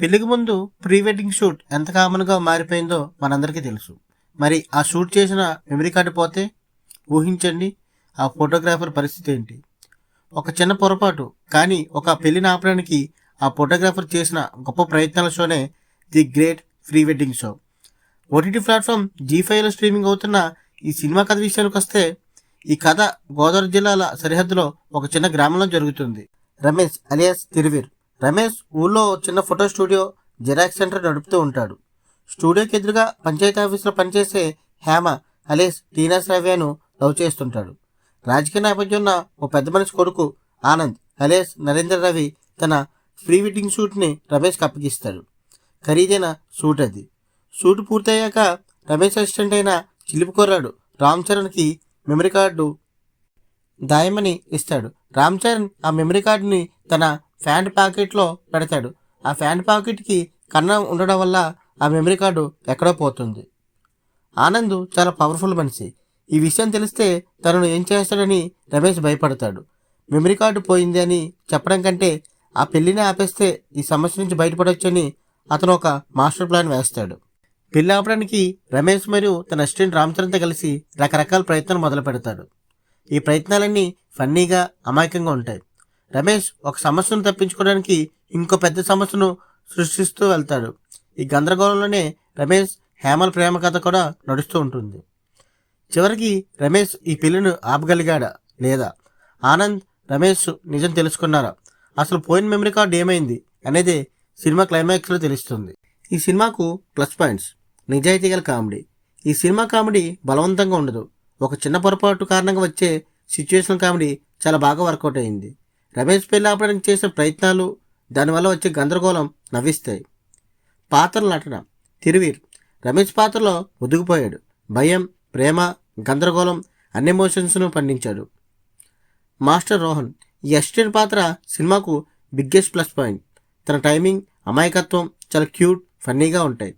పెళ్ళికి ముందు pre wedding shoot ఎంత కామన్గా మారిపోయిందో మనందరికీ తెలుసు. మరి ఆ షూట్ చేసిన మెమరీ కార్డు పోతే ఊహించండి ఆ ఫోటోగ్రాఫర్ పరిస్థితి ఏంటి? ఒక చిన్న పొరపాటు కానీ ఒక పెళ్ళిని ఆపడానికి ఆ ఫోటోగ్రాఫర్ చేసిన గొప్ప ప్రయత్నాల షోనే the great pre wedding show. OTT platform Zee ఫైవ్లో స్ట్రీమింగ్ అవుతున్న ఈ సినిమా కథ విషయానికి వస్తే ఈ కథ గోదావరి జిల్లాల సరిహద్దులో ఒక చిన్న గ్రామంలో జరుగుతుంది. రమేష్ అలియాస్ తిరువీర్. రమేష్ ఊళ్ళో చిన్న ఫోటో స్టూడియో జిరాక్స్ సెంటర్ నడుపుతూ ఉంటాడు. స్టూడియోకి ఎదురుగా పంచాయతీ ఆఫీసులో పనిచేసే హేమ అలేస్ టీనా శ్రావ్యను లవ్ చేస్తుంటాడు. రాజకీయ నేపథ్యం ఉన్న ఓ పెద్ద మనిషి కొడుకు ఆనంద్ అలేస్ నరేంద్ర రవి తన ప్రీ వెడ్డింగ్ షూట్ని రమేష్కి అప్పగిస్తాడు. ఖరీదైన షూట్ అది. షూట్ పూర్తయ్యాక రమేష్ అసిస్టెంట్ అయిన చిలిపి కుర్రాడు రామ్ చరణ్కి మెమరీ కార్డు దాయమని ఇస్తాడు. రామ్ చరణ్ ఆ మెమరీ కార్డుని తన ఫ్యాంట్ ప్యాకెట్లో పెడతాడు. ఆ ఫ్యాంట్ ప్యాకెట్కి కన్నం ఉండడం వల్ల ఆ మెమరీ కార్డు ఎక్కడో పోతుంది. ఆనంద్ చాలా పవర్ఫుల్ మనిషి. ఈ విషయం తెలిస్తే తనను ఏం చేస్తాడని రమేష్ భయపడతాడు. మెమరీ కార్డు పోయింది అని చెప్పడం కంటే ఆ పెళ్ళిని ఆపేస్తే ఈ సమస్య నుంచి బయటపడవచ్చని అతను ఒక మాస్టర్ ప్లాన్ వేస్తాడు. పెళ్ళి ఆపడానికి రమేష్ మరియు తన అసిస్టెంట్ రామచరణ్తో కలిసి రకరకాల ప్రయత్నాలు మొదలు పెడతాడు ఈ ప్రయత్నాలన్నీ ఫన్నీగా అమాయకంగా ఉంటాయి. రమేష్ ఒక సమస్యను తప్పించుకోవడానికి ఇంకో పెద్ద సమస్యను సృష్టిస్తూ వెళ్తాడు. ఈ గందరగోళంలోనే రమేష్ హేమల ప్రేమ కథ కూడా నడుస్తూ ఉంటుంది. చివరికి రమేష్ ఈ పెళ్ళిను ఆపగలిగాడా? లేదా? ఆనంద్ రమేష్ నిజం తెలుసుకున్నారా? అసలు పోయిన మెమరీ కార్డ్ ఏమైంది? అనేది సినిమా క్లైమాక్స్లో తెలుస్తుంది. ఈ సినిమాకు ప్లస్ పాయింట్స్. నిజాయితీ గల కామెడీ. ఈ సినిమా కామెడీ బలవంతంగా ఉండదు. ఒక చిన్న పొరపాటు కారణంగా వచ్చే సిచ్యువేషన్ కామెడీ చాలా బాగా వర్కౌట్ అయింది. రమేష్ పెళ్ళి ఆపడానికి చేసిన ప్రయత్నాలు దానివల్ల వచ్చే గందరగోళం నవ్విస్తాయి. పాత్రల నటన. తిరువీర్. రమేష్ పాత్రలో ఒదిగిపోయాడు భయం ప్రేమ గందరగోళం అన్ని ఎమోషన్స్ను పండించాడు. మాస్టర్ రోహన్. ఈ అసిస్టెంట్ పాత్ర సినిమాకు బిగ్గెస్ట్ ప్లస్ పాయింట్ తన టైమింగ్ అమాయకత్వం చాలా క్యూట్ ఫన్నీగా ఉంటాయి.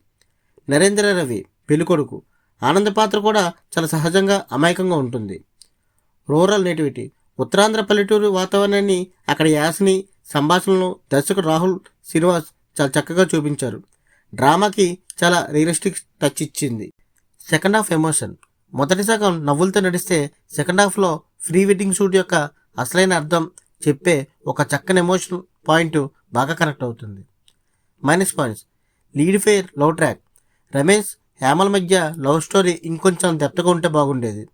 నరేంద్ర రవి పెళ్ళికొడుకు ఆనంద పాత్ర కూడా చాలా సహజంగా అమాయకంగా ఉంటుంది. Rural nativity. ఉత్తరాంధ్ర పల్లెటూరు వాతావరణాన్ని అక్కడ యాసని సంభాషణలను దర్శకుడు రాహుల్ శ్రీనివాస్ చాలా చక్కగా చూపించారు. డ్రామాకి చాలా రియలిస్టిక్ టచ్ ఇచ్చింది. Second half emotion. మొదటి సగం నవ్వులతో నడిస్తే సెకండ్ హాఫ్లో ప్రీ వెడ్డింగ్ షూట్ యొక్క అసలైన అర్థం చెప్పే ఒక చక్కని ఎమోషన్ పాయింట్ బాగా కనెక్ట్ అవుతుంది. Minus points. Lead pair love track. Ramesh Hemala మధ్య లవ్ స్టోరీ ఇంకొంచెం దెప్తగా ఉంటే బాగుండేది.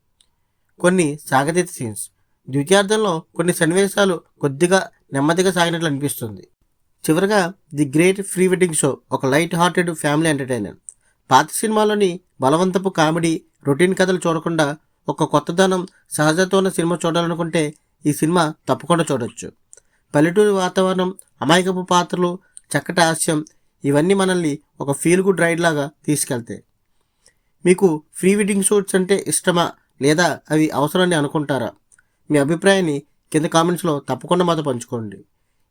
కొన్ని సాగతీత సీన్స్. ద్వితీయార్థంలో కొన్ని సన్నివేశాలు కొద్దిగా నెమ్మదిగా సాగినట్లు అనిపిస్తుంది. చివరగా the great pre wedding show ఒక లైట్ హార్టెడ్ ఫ్యామిలీ ఎంటర్టైనర్. పాత సినిమాలోని బలవంతపు కామెడీ రొటీన్ కథలు చూడకుండా ఒక కొత్తదనం సహజతో ఉన్న సినిమా చూడాలనుకుంటే ఈ సినిమా తప్పకుండా చూడొచ్చు. పల్లెటూరి వాతావరణం అమాయకపు పాత్రలు చక్కటి హాస్యం ఇవన్నీ మనల్ని ఒక ఫీల్ గుడ్ రైడ్ లాగా తీసుకెళ్తాయి. మీకు ప్రీ వెడ్డింగ్ షూట్స్ అంటే ఇష్టమా లేదా అవి అవసరాన్ని అనుకుంటారా? మీ అభిప్రాయాన్ని కింద కామెంట్స్లో తప్పకుండా మాతో పంచుకోండి.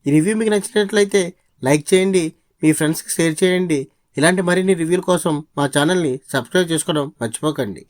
ఈ రివ్యూ మీకు నచ్చినట్లయితే లైక్ చేయండి మీ ఫ్రెండ్స్కి షేర్ చేయండి. ఇలాంటి మరిన్ని రివ్యూల కోసం మా ఛానల్ని సబ్స్క్రైబ్ చేసుకోవడం మర్చిపోకండి.